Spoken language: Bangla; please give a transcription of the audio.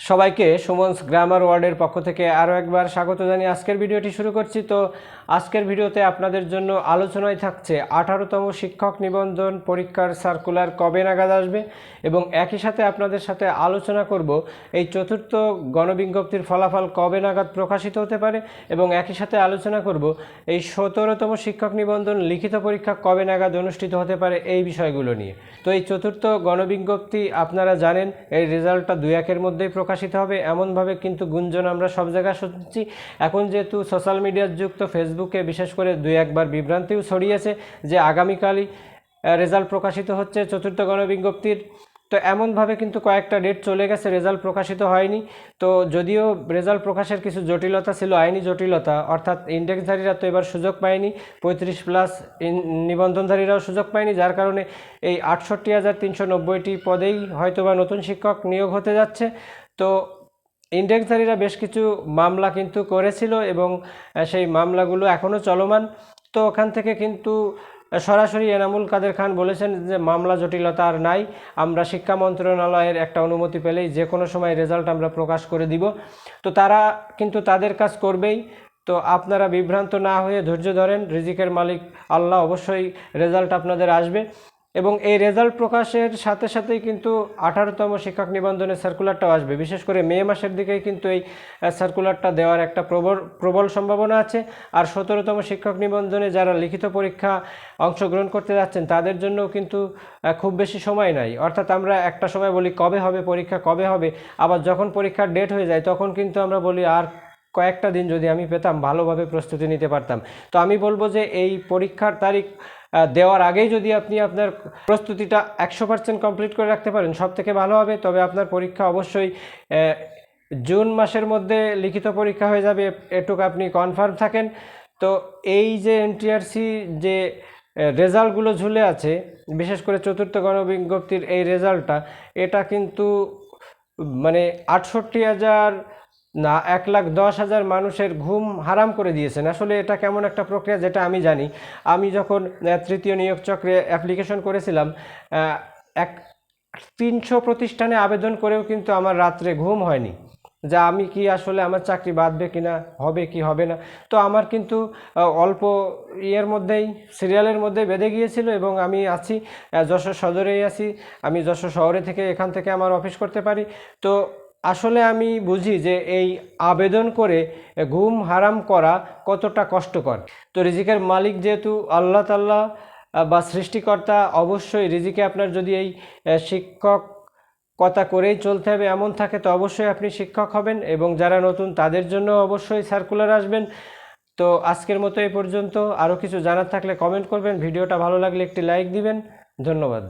সবাইকে সুমনস গ্রামার ওয়ার্ডের পক্ষ থেকে আরও একবার স্বাগত জানিয়ে আজকের ভিডিওটি শুরু করছি। তো আজকের ভিডিওতে আপনাদের জন্য আলোচনায় থাকছে আঠারোতম শিক্ষক নিবন্ধন পরীক্ষার সার্কুলার কবে নাগাদ আসবে এবং একই সাথে আপনাদের সাথে আলোচনা করব এই চতুর্থ গণবিজ্ঞপ্তির ফলাফল কবে নাগাদ প্রকাশিত হতে পারে এবং একই সাথে আলোচনা করব এই সতেরোতম শিক্ষক নিবন্ধন লিখিত পরীক্ষা কবে নাগাদ অনুষ্ঠিত হতে পারে এই বিষয়গুলো নিয়ে। তো এই চতুর্থ গণবিজ্ঞপ্তি আপনারা জানেন এই রেজাল্টটা দুই একের মধ্যেই প্রকাশিত হবে, এমনভাবে কিন্তু গুঞ্জন আমরা সব জায়গায় শুনছি। এখন যেহেতু সোশ্যাল মিডিয়ার যুক্ত ফেসবুকে বিশেষ করে দুই একবার বিভ্রান্তিও ছড়িয়েছে যে আগামীকালই রেজাল্ট প্রকাশিত হচ্ছে চতুর্থ গণবিজ্ঞপ্তির। তো এমনভাবে কিন্তু কয়েকটা ডেট চলে গেছে রেজাল্ট প্রকাশিত হয়নি। তো যদিও রেজাল্ট প্রকাশের কিছু জটিলতা ছিল, আইনি জটিলতা, অর্থাৎ ইন্ডেক্সধারীরা তো এবার সুযোগ পায়নি, পঁয়ত্রিশ প্লাস নিবন্ধনধারীরাও সুযোগ পায়নি, যার কারণে এই আটষট্টি হাজার তিনশো নব্বইটি পদেই হয়তোবা নতুন শিক্ষক নিয়োগ হতে যাচ্ছে। তো ইন্ডেক্সধারীরা বেশ কিছু মামলা কিন্তু করেছিল এবং সেই মামলাগুলো এখনও চলমান। তো ওখান থেকে কিন্তু সরাসরি এনামুল কাদের খান বলেছেন যে মামলা জটিলতা আর নাই, আমরা শিক্ষা মন্ত্রণালয়ের একটা অনুমতি পেলেই যে কোনো সময় রেজাল্ট আমরা প্রকাশ করে দিব। তো তারা কিন্তু তাদের কাজ করবেই। তো আপনারা বিভ্রান্ত না হয়ে ধৈর্য ধরেন, রিজিকের মালিক আল্লাহ অবশ্যই রেজাল্ট আপনাদের আসবে। এবং এই রেজাল্ট প্রকাশের সাথে সাথেই কিন্তু আঠারোতম শিক্ষক নিবন্ধনের সার্কুলারটাও আসবে। বিশেষ করে মে মাসের দিকেই কিন্তু এই সার্কুলারটা দেওয়ার একটা প্রবল প্রবল সম্ভাবনা আছে। আর সতেরোতম শিক্ষক নিবন্ধনে যারা লিখিত পরীক্ষা অংশগ্রহণ করতে যাচ্ছেন, তাদের জন্য কিন্তু খুব বেশি সময় নাই। অর্থাৎ আমরা একটা সময় বলি কবে হবে পরীক্ষা, কবে হবে? আবার যখন পরীক্ষার ডেট হয়ে যায়, তখন কিন্তু আমরা বলি আর কয়েকটা দিন যদি আমি পেতাম, ভালোভাবে প্রস্তুতি নিতে পারতাম। তো আমি বলব যে এই পরীক্ষার তারিখ দেওয়ার আগেই যদি আপনি আপনার প্রস্তুতিটা একশো পার্সেন্ট কমপ্লিট করে রাখতে পারেন সব থেকে ভালো হবে। তবে আপনার পরীক্ষা অবশ্যই জুন মাসের মধ্যে লিখিত পরীক্ষা হয়ে যাবে, এটুকু আপনি কনফার্ম থাকেন। তো এই যে এনটিআরসি যে রেজাল্টগুলো ঝুলে আছে, বিশেষ করে চতুর্থ গণবিজ্ঞপ্তির এই রেজাল্টটা, এটা কিন্তু মানে আটষট্টি হাজার না, এক লাখ দশ হাজার মানুষের ঘুম হারাম করে দিয়েছেন। আসলে এটা কেমন একটা প্রক্রিয়া যেটা আমি জানি। আমি যখন তৃতীয় নিয়োগ চক্রে অ্যাপ্লিকেশন করেছিলাম এক তিনশো প্রতিষ্ঠানে আবেদন করেও কিন্তু আমার রাত্রে ঘুম হয়নি। যা আমি কি আসলে আমার চাকরি বাঁধবে কি না, হবে কি হবে না? তো আমার কিন্তু অল্প ইয়ের মধ্যেই সিরিয়ালের মধ্যে বেঁধে গিয়েছিল এবং আমি আছি যশোর সদরেই আছি। আমি যশোর শহরে থেকে এখান থেকে আমার অফিস করতে পারি। তো আসলে আমি বুঝি যে এই আবেদন করে ঘুম হারাম করা কতটা কষ্টকর। তো রিজিকের মালিক যেহেতু আল্লাহ তাল্লাহ বা সৃষ্টিকর্তা, অবশ্যই রিজিকে আপনার যদি এই শিক্ষক কথা করেই চলতে হবে, এমন থাকে তো অবশ্যই আপনি শিক্ষক হবেন এবং যারা নতুন তাদের জন্য অবশ্যই সার্কুলার আসবেন। তো আজকের মতো এই পর্যন্ত। আরও কিছু জানার থাকলে কমেন্ট করবেন। ভিডিওটা ভালো লাগলে একটি লাইক দিবেন। ধন্যবাদ।